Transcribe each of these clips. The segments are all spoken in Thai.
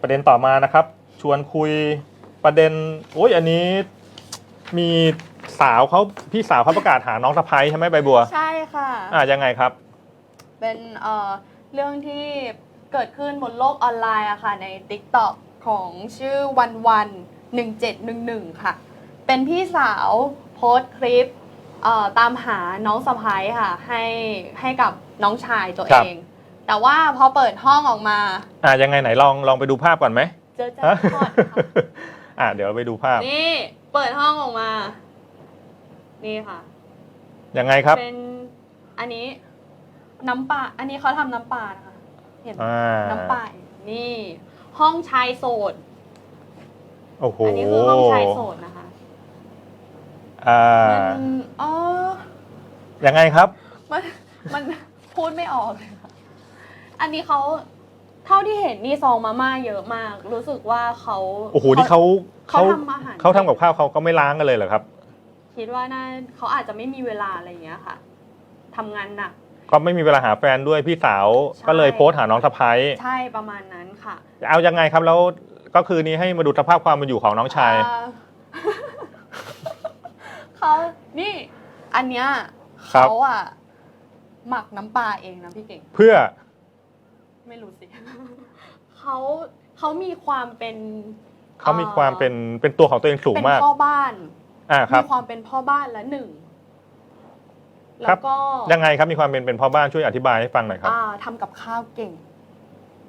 ประเด็นต่อมานะครับ ชวนคุยประเด็นโอ้ยอันนี้มีสาวเขาพี่สาวเขาประกาศหาน้องสะพ้ยใช่ไหมใบบัว ใช่ค่ะ อ่ายังไงครับ เป็นเอ่อเรื่องที่เกิดขึ้นบนโลกออนไลน์อะค่ะ ใน TikTok ของชื่อวันวัน1711 ค่ะ เป็นพี่สาวโพสต์คลิปเอ่อตามหาน้องสะพ้ายค่ะ ให้ให้กับน้องชายตัวครัเอบง แต่ว่าพอเปิดห้องออกมา อ่ายังไงไหนลองลองไปดูภาพก่อนไหมเจอแจ็คฮะพอตค่ะอ่าเดี๋ยวไปดูภาพ นี่เปิดห้องออกมา นี่ค่ะ ยังไงครับ เป็นอันนี้น้ำปลาอันนี้เขาทำน้ำปลานะคะ เห็นไหมอ่าน้ำปลานี่ ห้องชายโสด โอ้โหอันนี้คือห้องชายโสดนะคะอ่ามันอ๋อยังไงครับ มันมันพูดไม่ออกเลยค่ะ อันนี้เขาเท่าที่เห็นนี่ซองมาม่าเยอะมาก รู้สึกว่าเขาโอ้โหนี่เขาเขาทำอาหารเขาทำกับข้าวเขาก็ไม่ล้างกันเลยเหรอครับ คิดว่าน่าเขาอาจจะไม่มีเวลาอะไรอย่างเงี้ยค่ะทำงานหนักก็ไม่มีเวลาหาแฟนด้วยพี่สาวใช่ก็เลยโพสต์หาน้องสะพ้ยใช่ประมาณนั้นค่ะ เอายังไงครับแล้วก็คือนี้ให้มาดูสภาพความเป็นอยู่ของน้องชายอ่าเขานี่ อันเนี้ยครับเขาอะหมักน้ำปลาเองนะพี่เก่งเพื่อ ไม่รู้สิ เขาเขามีความเป็นเขามีความเป็นเป็นตัวของตัวเองสูงเป็นมากพ่อบ้านอ่าครับมีความเป็นพ่อบ้านละหนึ่งครัแล้บวก็ยังไงครับมีความเป็นเป็นพ่อบ้านช่วยอธิบายให้ฟังหน่อยครับอ่าทำกับข้าวเก่ง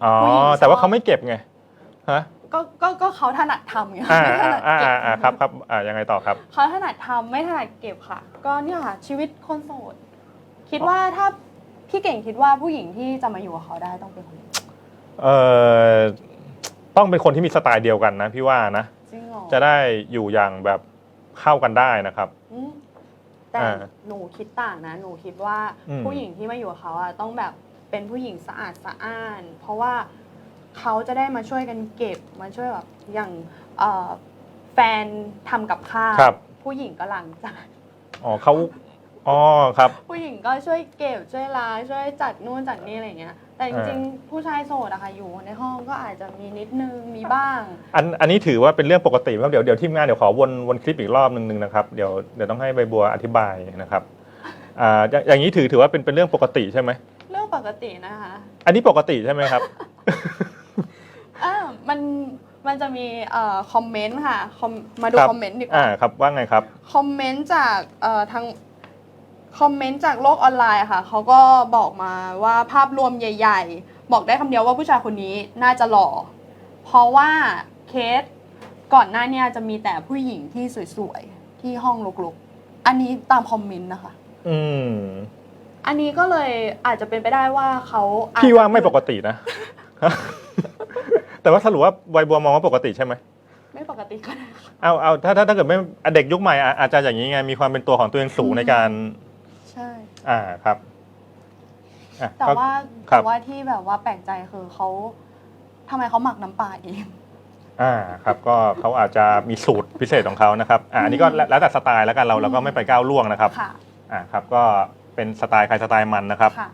อ๋อผู้หญิงชอบแต่ว่าเขาไม่เก็บไงฮะก็ก็ก็เขาถนัดทำไงอ่าไม่ถอ่านัดอ่าเก็บอ่าครับครับอ่ายังไงต่อครับเขาถนัดทำไม่ถนัดเก็บค่ะ ก็เนี่ยค่ะชีวิตคนโสด คิดว่าถ้า พี่เก่งคิดว่าผู้หญิงที่จะมาอยู่กับเขาได้ต้องเป็นคนยังไงเอ่อต้องเป็นคนที่มีสไตล์เดียวกันนะ พี่ว่านะ จริงเหรอจะได้อยู่อย่างแบบเข้ากันได้นะครับ อืมแต่อ่าหนูคิดต่างนะ หนูคิดว่าอืม ผู้หญิงที่มาอยู่กับเขาอะต้องแบบเป็นผู้หญิงสะอาดสะอ้าน เพราะว่าเขาจะได้มาช่วยกันเก็บมาช่วยแบบอย่างเอ่อแฟนทำกับข้าวครับผู้หญิงก็ล้างจาน อ๋อเขา อ๋อครับ ผู้หญิงก็ช่วยเก็บช่วยล้างช่วยจัดนู่นจัดนี่อะไรอย่างเงี้ย แต่จริงๆผู้ชายโสดอะค่ะอยู่ในห้องก็อาจจะมีนิดนึงมีบ้าง อันอันนี้ถือว่าเป็นเรื่องปกติครับเดี๋ยวเดี๋ยวทีมงานเดี๋ยวขอวนวนคลิปอีกรอบหนึ่งนึงนะครับเดี๋ยวเดี๋ยวต้องให้ใบบัวอธิบายนะครับอ่าอย่างอย่างนี้ถือถือว่าเป็นเป็นเรื่องปกติใช่ไหมเรื่องปกตินะคะ อันนี้ปกติใช่ไหมครับ อ่ามันมันจะมีเอ่อคอมเมนต์ค่ะคอมมาดูครับ คอมเมนต์ดีกอ่าว่าครับว่าไงครับ คอมเมนต์จากเอ่อทาง คอมเมนต์จากโลกออนไลน์อะค่ะเขาก็บอกมาว่าภาพรวมใหญ่ ๆ บอกได้คำเดียวว่าผู้ชายคนนี้น่าจะหล่อ เพราะว่าเคสก่อนหน้าเนี้จะมีแต่ผู้หญิงที่สวยๆ ที่ห้องลุกๆ อันนี้ตามคอมเมนต์นะคะ อืม อันนี้ก็เลยอาจจะเป็นไปได้ว่าเขาอจจะพี่ว่าไม่ปกตินะ แต่ว่าสรุปว่าใบบัวมองว่าปกติใช่ไหมไม่ปกติก็ได้ค่ะ เอาเอาถ้าถ้าถ้าเกิดไม่เด็กยุคใหม่อะอาจจะอย่างนี้ไงมีความเป็นตัวของตัวเองสูงอืมในการใช่ อ่าครับอะแต่ก็ ว่าครับ แต่ว่าที่แบบว่าแปลกใจคือเขาทำไมเขาหมักน้ำปลาเอง อ่าครับก็เขาอาจจะมีสูตรพิเศษของเขานะครับอ่าอันนี้ก็แล้วแล้วแต่สไตล์แล้วกันเราเราก็ไม่ไปก้าวล่วงนะครับค่ะ อ่าครับก็เป็นสไตล์ใครสไตล์มันนะครับ ค่ะ